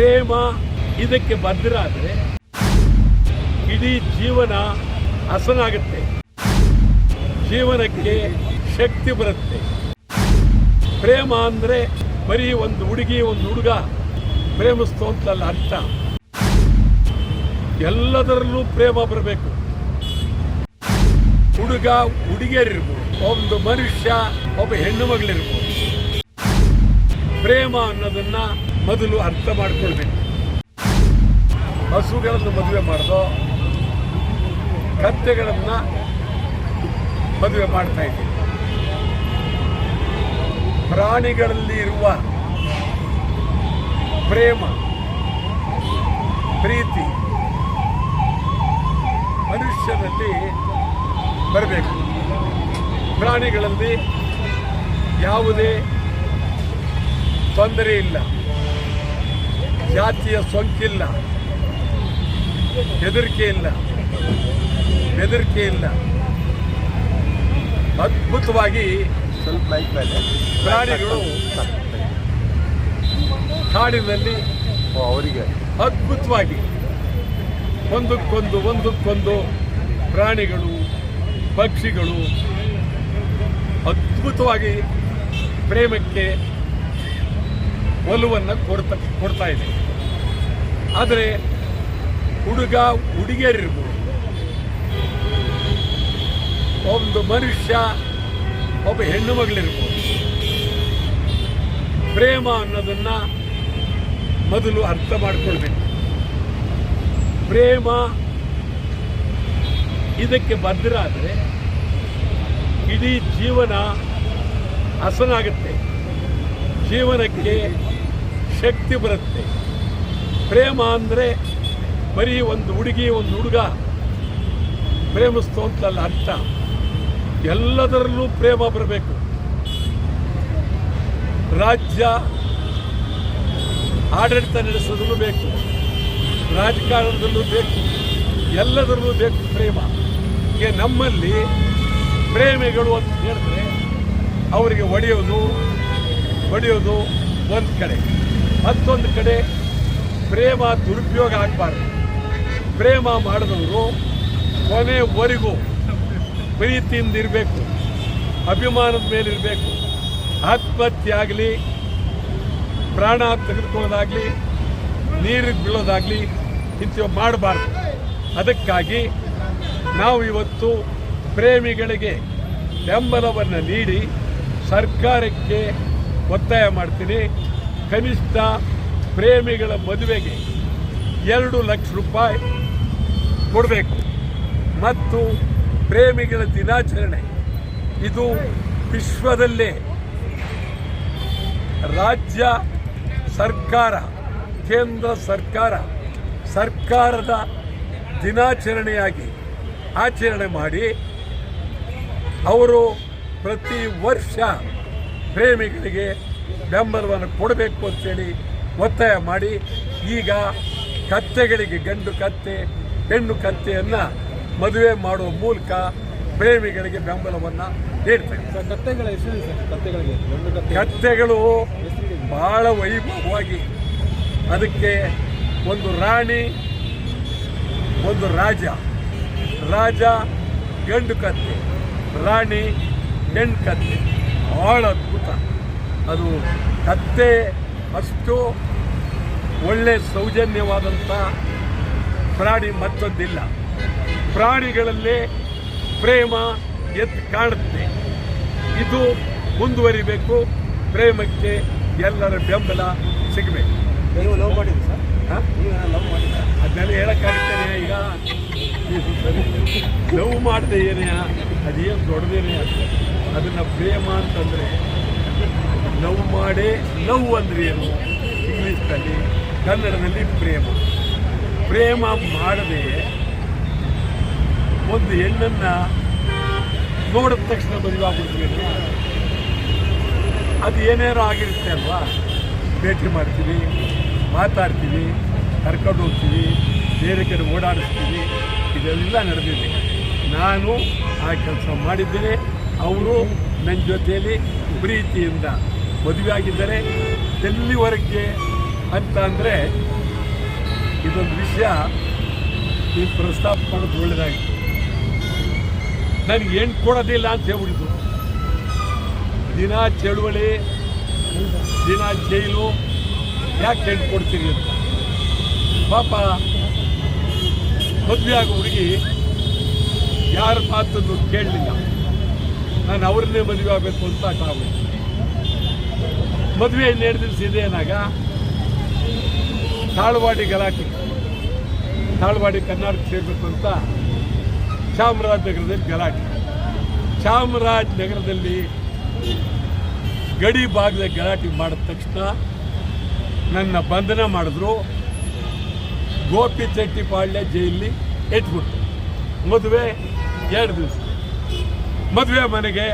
ಪ್ರೇಮ ಇದಕ್ಕೆ ಬದ್ಧರಾದ್ರೆ ಇಡೀ ಜೀವನ ಹಸನಾಗುತ್ತೆ. ಜೀವನಕ್ಕೆ ಶಕ್ತಿ ಬರುತ್ತೆ. ಪ್ರೇಮ ಅಂದ್ರೆ ಬರೀ ಒಂದು ಹುಡುಗಿ, ಒಂದು ಹುಡುಗ. ಪ್ರೇಮಿಸ್ತು ಅಂತಲ್ಲ ಅರ್ಥ. ಎಲ್ಲದರಲ್ಲೂ ಪ್ರೇಮ ಬರಬೇಕು. ಹುಡುಗ ಹುಡುಗಿಯರಿರ್ಬೋದು, ಒಂದು ಮನುಷ್ಯ, ಒಬ್ಬ ಹೆಣ್ಣು ಮಗಳಿರ್ಬೋದು. ಪ್ರೇಮ ಅನ್ನೋದನ್ನ ಮೊದಲು ಅರ್ಥ ಮಾಡ್ಕೊಳ್ಬೇಕು. ಹಸುಗಳನ್ನು ಮದುವೆ ಮಾಡೋದು, ಕತ್ತೆಗಳನ್ನು ಮದುವೆ ಮಾಡ್ತಾ ಇದ್ದೀವಿ ಪ್ರಾಣಿಗಳಲ್ಲಿ ಇರುವ ಪ್ರೇಮ, ಪ್ರೀತಿ ಮನುಷ್ಯನಲ್ಲಿ ಬರಬೇಕು. ಪ್ರಾಣಿಗಳಲ್ಲಿ ಯಾವುದೇ ತೊಂದರೆ ಇಲ್ಲ. ಜಾತಿಯ ಸೊಂಕಿಲ್ಲ. ಹೆದರಿಕೆ ಇಲ್ಲ ಬೆದರಿಕೆ ಇಲ್ಲ ಅದ್ಭುತವಾಗಿ ಸ್ವಲ್ಪ ಪ್ರಾಣಿಗಳು ಕಾಡಿನಲ್ಲಿ ಅವರಿಗೆ ಅದ್ಭುತವಾಗಿ ಒಂದಕ್ಕೊಂದು ಒಂದಕ್ಕೊಂದು ಪ್ರಾಣಿಗಳು, ಪಕ್ಷಿಗಳು ಅದ್ಭುತವಾಗಿ ಪ್ರೇಮಕ್ಕೆ ಒಲವನ್ನು ಕೊಡ್ತಾ ಕೊಡ್ತಾ ಇದೆ. ಆದರೆ ಹುಡುಗ ಹುಡುಗಿಯರಿರ್ಬೋದು. ಒಂದು ಮನುಷ್ಯ, ಒಬ್ಬ ಹೆಣ್ಣು ಮಗಳಿರ್ಬೋದು. ಪ್ರೇಮ ಅನ್ನೋದನ್ನ ಮೊದಲು ಅರ್ಥ ಮಾಡ್ಕೊಳ್ಬೇಕು. ಪ್ರೇಮ ಇದಕ್ಕೆ ಬದ್ಧರಾದರೆ ಇಡೀ ಜೀವನ ಹಸನಾಗುತ್ತೆ. ಜೀವನಕ್ಕೆ ಶಕ್ತಿ ಬರುತ್ತೆ. ಪ್ರೇಮ ಅಂದರೆ ಬರೀ ಒಂದು ಹುಡುಗಿ, ಒಂದು ಹುಡುಗ. ಪ್ರೇಮಿಸ್ತು ಅಂತಲ್ಲ ಅರ್ಥ. ಎಲ್ಲದರಲ್ಲೂ ಪ್ರೇಮ ಬರಬೇಕು. ರಾಜ್ಯ ಆಡಳಿತ ನಡೆಸೋದಲ್ಲೂ ಬೇಕು. ರಾಜಕಾರಣದಲ್ಲೂ ಬೇಕು. ಎಲ್ಲದರಲ್ಲೂ ಬೇಕು ಪ್ರೇಮ. ಈಗ ನಮ್ಮಲ್ಲಿ ಪ್ರೇಮಿಗಳು ಅಂತ ಹೇಳಿದ್ರೆ ಅವರಿಗೆ ಒಡೆಯೋದು ಹೊಡೆಯೋದು ಒಂದು ಕಡೆ. ಮತ್ತೊಂದು ಕಡೆ ಪ್ರೇಮ ದುರುಪಯೋಗ ಆಗಬಾರ್ದು. ಪ್ರೇಮ ಮಾಡಿದವರು ಕೊನೆವರೆಗೂ ಪ್ರೀತಿಯಿಂದ ಇರಬೇಕು ಅಭಿಮಾನದ ಮೇಲೆ ಇರಬೇಕು ಆತ್ಮಹತ್ಯೆ ಆಗಲಿ ಪ್ರಾಣ ತೆಗೆದುಕೊಳ್ಳೋದಾಗಲಿ, ನೀರಿಗೆ ಬೀಳೋದಾಗಲಿ ಇಂಥವು ಮಾಡಬಾರ್ದು. ಅದಕ್ಕಾಗಿ ನಾವು ಇವತ್ತು ಪ್ರೇಮಿಗಳಿಗೆ ಬೆಂಬಲವನ್ನು ನೀಡಿ ಸರ್ಕಾರಕ್ಕೆ ಒತ್ತಾಯ ಮಾಡ್ತೀನಿ. ಕನಿಷ್ಠ ಪ್ರೇಮಿಗಳ ಮದುವೆಗೆ ಎರಡು ಲಕ್ಷ ರೂಪಾಯಿ ಕೊಡಬೇಕು. ಮತ್ತು ಪ್ರೇಮಿಗಳ ದಿನಾಚರಣೆ ಇದು ವಿಶ್ವದಲ್ಲೇ ರಾಜ್ಯ ಸರ್ಕಾರ, ಕೇಂದ್ರ ಸರ್ಕಾರ, ಸರ್ಕಾರದ ದಿನಾಚರಣೆಯಾಗಿ ಆಚರಣೆ ಮಾಡಿ ಅವರು ಪ್ರತಿ ವರ್ಷ ಪ್ರೇಮಿಗಳಿಗೆ ಬೆಂಬಲವನ್ನು ಕೊಡಬೇಕು ಅಂತೇಳಿ ಒತ್ತಾಯ ಮಾಡಿ ಈಗ ಕತ್ತೆಗಳಿಗೆ ಗಂಡು ಕತ್ತೆ ಹೆಣ್ಣು ಕತ್ತೆಯನ್ನು ಮದುವೆ ಮಾಡುವ ಮೂಲಕ ಪ್ರೇಮಿಗಳಿಗೆ ಬೆಂಬಲವನ್ನು ನೀಡ್ತೇವೆ ಕತ್ತೆಗಳ ಹೆಸರು ಕತ್ತೆಗಳಿಗೆ ಕತ್ತೆಗಳು ಬಹಳ ವೈಭವವಾಗಿ ಅದಕ್ಕೆ ಒಂದು ರಾಣಿ ಒಂದು ರಾಜ. ರಾಜ ಗಂಡು ಕತ್ತೆ ರಾಣಿ ಹೆಣ್ಣು ಕತ್ತೆ. ಬಹಳ ಅದ್ಭುತ. ಅದು ಕತ್ತೆ ಅಷ್ಟು ಒಳ್ಳೆ ಸೌಜನ್ಯವಾದಂಥ ಪ್ರಾಣಿ ಮತ್ತೊಂದಿಲ್ಲ. ಪ್ರಾಣಿಗಳಲ್ಲಿ ಪ್ರೇಮ ಎದ್ದು ಕಾಣುತ್ತೆ. ಇದು ಮುಂದುವರಿಬೇಕು ಪ್ರೇಮಕ್ಕೆ ಎಲ್ಲರ ಬೆಂಬಲ ಸಿಗಬೇಕು. ನೀವು ಲವ್ ಮಾಡಿದ್ರಿ ಸರ್ ಹಾಂ? ನೀವು ಲವ್ ಮಾಡಿದ್ರಾ? ಅದನ್ನೆಲ್ಲ ಹೇಳಕ್ಕಾಗ್ತೇನೆ ಈಗ. ಲವ್ ಮಾಡಿದೆ ಏನೇ ಅದೇನು ದೊಡ್ಡದೇನೆ ಅದನ್ನು ಪ್ರೇಮ ಅಂತಂದ್ರೆ ಮಾಡೇ ಲವ್ ಅಂದ್ರೆ ಏನು? ಇಂಗ್ಲೀಷ್ನಲ್ಲಿ, ಕನ್ನಡದಲ್ಲಿ ಪ್ರೇಮ. ಪ್ರೇಮ ಮಾಡದೆ ಒಂದು ಹೆಣ್ಣನ್ನ ನೋಡಿದ ತಕ್ಷಣ ಮದುವೆ ಅದು ಏನೇನೋ ಆಗಿರುತ್ತೆ ಅಲ್ವಾ? ಭೇಟಿ ಮಾಡ್ತೀವಿ, ಮಾತಾಡ್ತೀವಿ, ಕರ್ಕೊಂಡು ಹೋಗ್ತೀವಿ, ಬೇರೆ ಕಡೆ ಓಡಾಡಿಸ್ತೀವಿ, ಇದೆಲ್ಲ ನಡೆದಿದೆ. ನಾನು ಆ ಕೆಲಸ ಮಾಡಿದ್ದೇನೆ. ಅವರು ನನ್ನ ಜೊತೆಯಲ್ಲಿ ಪ್ರೀತಿಯಿಂದ ಮದುವೆ ಆಗಿದ್ದರೆ ಎಲ್ಲಿವರೆಗೆ ಅಂತ ಅಂದರೆ ಇದೊಂದು ವಿಷಯ ಈ ಪ್ರಸ್ತಾಪ ಮಾಡೋದು ಒಳ್ಳೆಯದಾಗಿತ್ತು ನನಗೆ ಏನು ಕೊಡೋದಿಲ್ಲ ಅಂತ ಹೇಳ್ಬಿಟ್ಟಿದ್ರು ದಿನ ಚಳುವಳಿ, ದಿನ ಜೈಲು, ಯಾಕೆ ಹೆಣ್ಣು ಕೊಡ್ತೀರಿ ಅಂತ. ಪಾಪ ಮದುವೆ ಆಗೋ ಹುಡುಗಿ ಯಾರ ಮಾತನ್ನು ಕೇಳಲಿಲ್ಲ. ನಾನು ಅವ್ರನ್ನೇ ಮದುವೆ ಆಗಬೇಕು ಅಂತ ಕಾವು ಮದುವೆ ಎರಡು ದಿವಸ ಇದೆ ಏನಾಗ ತಾಳ್ವಾಡಿ ಗಲಾಟೆ. ತಾಳ್ವಾಡಿ ಕರ್ನಾಟಕ ಸೇರಬೇಕು ಅಂತ ಚಾಮರಾಜನಗರದಲ್ಲಿ ಗಲಾಟೆ. ಚಾಮರಾಜನಗರದಲ್ಲಿ ಗಡಿ ಭಾಗದ ಗಲಾಟೆ ಮಾಡಿದ ತಕ್ಷಣ ನನ್ನ ಬಂಧನ ಮಾಡಿದ್ರು. ಗೋಪಿ ಚಟ್ಟಿಪಾಳ್ಯ ಜೈಲಿ ಇಟ್ಬಿಟ್ಟು ಮದುವೆ ಎರಡು ದಿವಸ. ಮದುವೆ ಮನೆಗೆ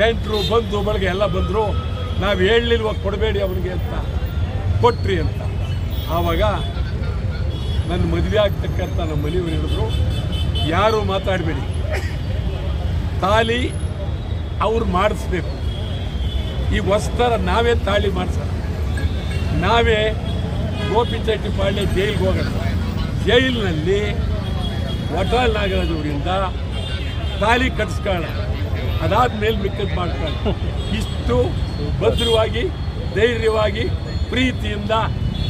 ನೆಂಟರು ಬಂಧು ಬೆಳಗ್ಗೆ ಎಲ್ಲ ಬಂದರು. ನಾವು ಹೇಳಲಿಲ್ವ ಕೊಡಬೇಡಿ ಅವನಿಗೆ ಅಂತ. ಕೊಟ್ರಿ ಅಂತ. ಆವಾಗ ನನ್ನ ಮದುವೆ ಆಗ್ತಕ್ಕಂಥ ನಮ್ಮ ಮನೆಯವರು ಹೇಳಿದ್ರು, ಯಾರು ಮಾತಾಡಬೇಡಿ. ತಾಲಿ ಅವ್ರು ಮಾಡಿಸ್ಬೇಕು. ಈ ವಸ್ತರ ನಾವೇ ತಾಳಿ ಮಾಡಿಸೋಣ. ನಾವೇ ಗೋಪಿ ಗೋಪಿಚೆಟ್ಟಿಪಾಳ್ಯ ಜೈಲಿಗೆ ಹೋಗೋಣ. ಜೈಲಿನಲ್ಲಿ ವಟಾಲ್ ನಾಗರಾಜವರಿಂದ ತಾಲಿ ಕಟ್ಸ್ಕೊಳ್ಳೋಣ. ಅದಾದ್ಮೇಲೆ ಮಿಕ್ಕದ್ದು ಮಾಡ್ಕೊಳ್ಳೋಣ. ಇಷ್ಟು ಭದ್ರವಾಗಿ ಧೈರ್ಯವಾಗಿ ಪ್ರೀತಿಯಿಂದ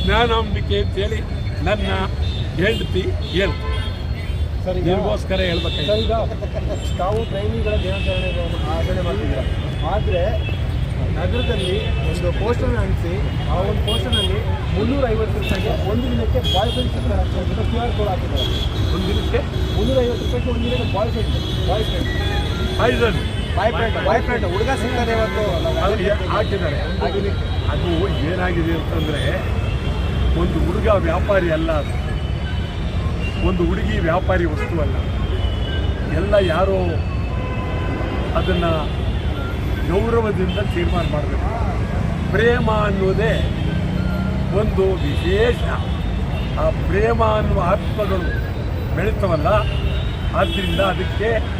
ಜ್ಞಾನಾಂಬಿಕೆ ಅಂತೇಳಿ ನನ್ನ ಹೆಂಡತಿ ಹೇಳ ಸರ್ ಈಗ ನಿಮಗೋಸ್ಕರ ಹೇಳ್ಬೇಕು ಈಗ ತಾವು ದಿನಾಚರಣೆ ಆಚರಣೆ ಮಾಡ್ತಿದ್ದೀರಾ? ಆದರೆ ನಗರದಲ್ಲಿ ಒಂದು ಪೋಸ್ಟರ್ ಅಂಟಿಸಿ ಆ ಒಂದು ಪೋಸ್ಟರ್ನಲ್ಲಿ ಮುನ್ನೂರ ಐವತ್ತು ರೂಪಾಯಿಗೆ ಒಂದು ದಿನಕ್ಕೆ boyfriend Q R code ಹಾಕಿದ್ದಾರೆ. ಒಂದು ದಿನಕ್ಕೆ ಮುನ್ನೂರ ಐವತ್ತು ರೂಪಾಯಿಗೆ ಒಂದು ದಿನಕ್ಕೆ boyfriend boyfriend poison friend ಹುಡುಗ ಇವತ್ತು. ಹಾಕಿದ್ದಾರೆ. ಅದು ಏನಾಗಿದೆ ಅಂತಂದರೆ, ಒಂದು ಹುಡುಗ ವ್ಯಾಪಾರಿ ಅಲ್ಲ ಅದು. ಒಂದು ಹುಡುಗಿ ವ್ಯಾಪಾರಿ ವಸ್ತು ಅಲ್ಲ. ಎಲ್ಲ ಯಾರೋ ಅದನ್ನು ಗೌರವದಿಂದ ತೀರ್ಮಾನ ಮಾಡಬೇಕು. ಪ್ರೇಮ ಅನ್ನೋದೇ ಒಂದು ವಿಶೇಷ. ಆ ಪ್ರೇಮ ಅನ್ನುವ ಆತ್ಮಗಳು ಬೆಳೀತವಲ್ಲ ಆದ್ದರಿಂದ ಅದಕ್ಕೆ